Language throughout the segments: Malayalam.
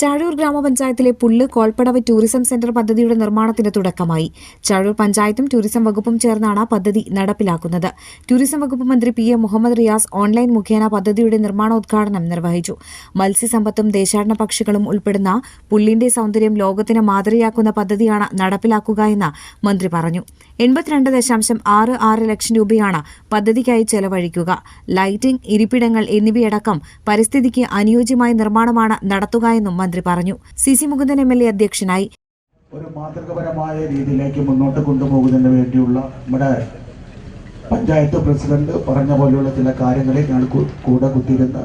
ചാഴൂർ ഗ്രാമപഞ്ചായത്തിലെ പുല്ല് കോൾപ്പടവ് ടൂറിസം സെന്റർ പദ്ധതിയുടെ നിർമ്മാണത്തിന് തുടക്കമായി. ചാഴൂർ പഞ്ചായത്തും ടൂറിസം വകുപ്പും ചേർന്നാണ് പദ്ധതി നടപ്പിലാക്കുന്നത്. ടൂറിസം വകുപ്പ് മന്ത്രി P A Muhammad Riyas online മുഖേന പദ്ധതിയുടെ നിർമ്മാണോദ്ഘാടനം നിർവഹിച്ചു. മത്സ്യസമ്പത്തും ദേശാടന പക്ഷികളും ഉൾപ്പെടുന്ന പുല്ലിന്റെ സൗന്ദര്യം ലോകത്തിന് മാതൃകയാക്കുന്ന പദ്ധതിയാണ് നടപ്പിലാക്കുക എന്ന് മന്ത്രി പറഞ്ഞു. എൺപത്തിരണ്ട് ദശാംശം ആറ് ആറ് ലക്ഷം രൂപയാണ് പദ്ധതിക്കായി ചെലവഴിക്കുക. ലൈറ്റിംഗ് ഇരിപ്പിടങ്ങൾ എന്നിവയടക്കം പരിസ്ഥിതിക്ക് അനുയോജ്യമായ നിർമ്മാണമാണ് നടത്തുക എന്നും മന്ത്രി പറഞ്ഞു. C C Mukundan M L A അധ്യക്ഷനായി. ഒരു മാതൃകപരമായ രീതിയിലേക്ക് മുന്നോട്ട് കൊണ്ടുപോകുന്നതിന് വേണ്ടിയുള്ള നമ്മുടെ പഞ്ചായത്ത് പ്രസിഡന്റ് പറഞ്ഞ പോലെയുള്ള ചില കാര്യങ്ങളിൽ ഞാൻ കൂടെ കുത്തിയിരുന്ന്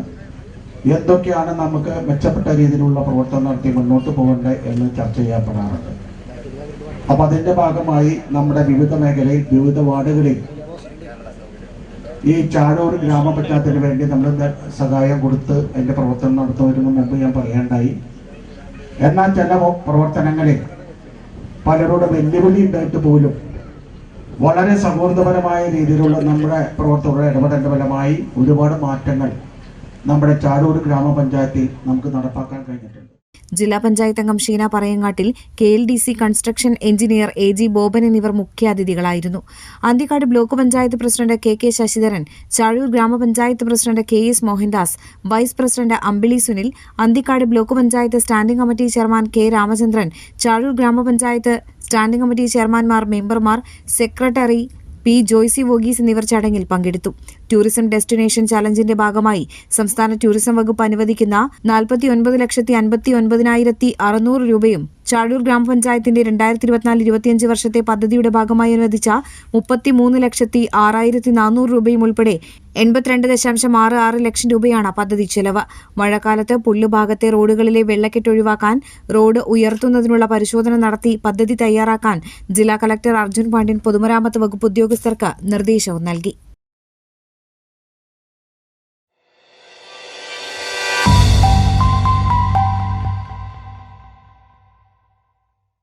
എന്തൊക്കെയാണ് നമുക്ക് മെച്ചപ്പെട്ട രീതിയിലുള്ള പ്രവർത്തനം നടത്തി മുന്നോട്ട് പോകേണ്ടത് എന്ന് ചർച്ച ചെയ്യപ്പെടാറുണ്ട്. അപ്പൊ അതിന്റെ ഭാഗമായി നമ്മുടെ വിവിധ മേഖലയിൽ വിവിധ വാർഡുകളിൽ ഈ ചാഴൂർ ഗ്രാമപഞ്ചായത്തിന് വേണ്ടി നമ്മൾ സഹായം കൊടുത്ത് അതിന്റെ പ്രവർത്തനം നടത്തുന്നതിന് മുമ്പ് ഞാൻ പറയേണ്ടായി. എന്നാൽ ചില പ്രവർത്തനങ്ങളിൽ പലരോട് വെല്ലുവിളി ഉണ്ടായിട്ട് പോലും വളരെ സൗഹൃദപരമായ രീതിയിലുള്ള നമ്മുടെ പ്രവർത്തകരുടെ ഇടപെടലിന്റെ ഫലമായി ഒരുപാട് മാറ്റങ്ങൾ നമ്മുടെ ചാടൂർ ഗ്രാമപഞ്ചായത്തിൽ നമുക്ക് നടപ്പാക്കാൻ കഴിഞ്ഞിട്ടുണ്ട്. ജില്ലാ പഞ്ചായത്ത് അംഗം Sheena Parayangattil K L D C construction engineer A G Boban എന്നിവർ മുഖ്യാതിഥികളായിരുന്നു. Anthikad block panchayat president K K Sasidharan Chazhur ഗ്രാമപഞ്ചായത്ത് president K S Mohandas vice president Ambili Sunil Anthikad block panchayat standing committee chairman K Ramachandran Chazhur ഗ്രാമപഞ്ചായത്ത് സ്റ്റാൻഡിംഗ് കമ്മിറ്റി ചെയർമാൻമാർ മെമ്പർമാർ സെക്രട്ടറി പി ജോയ്സി വോഗീസ് എന്നിവർ ചടങ്ങിൽ പങ്കെടുത്തു. ടൂറിസം ഡെസ്റ്റിനേഷൻ ചലഞ്ചിന്റെ ഭാഗമായി സംസ്ഥാന ടൂറിസം വകുപ്പ് അനുവദിക്കുന്ന നാൽപ്പത്തി ഒൻപത് ലക്ഷത്തി അൻപത്തി ഒൻപതിനായിരത്തി അറുന്നൂറ് രൂപയും ചാഴൂർ ഗ്രാമപഞ്ചായത്തിന്റെ രണ്ടായിരത്തി ഇരുപത്തിനാല് ഇരുപത്തിയഞ്ച് വർഷത്തെ പദ്ധതിയുടെ ഭാഗമായി അനുവദിച്ച മുപ്പത്തിമൂന്ന് ലക്ഷത്തി ആറായിരത്തി നാനൂറ് രൂപയും ഉൾപ്പെടെ എൺപത്തിരണ്ട് ദശാംശം ആറ് ആറ് ലക്ഷം രൂപയാണ് പദ്ധതി ചെലവ്. മഴക്കാലത്ത് പുല്ലുഭാഗത്തെ റോഡുകളിലെ വെള്ളക്കെട്ട് ഒഴിവാക്കാൻ റോഡ് ഉയർത്തുന്നതിനുള്ള പരിശോധന നടത്തി പദ്ധതി തയ്യാറാക്കാൻ ജില്ലാ കളക്ടർ അർജുൻ പാണ്ഡ്യൻ പൊതുമരാമത്ത് വകുപ്പ് ഉദ്യോഗസ്ഥർക്ക് നിർദ്ദേശവും നൽകി.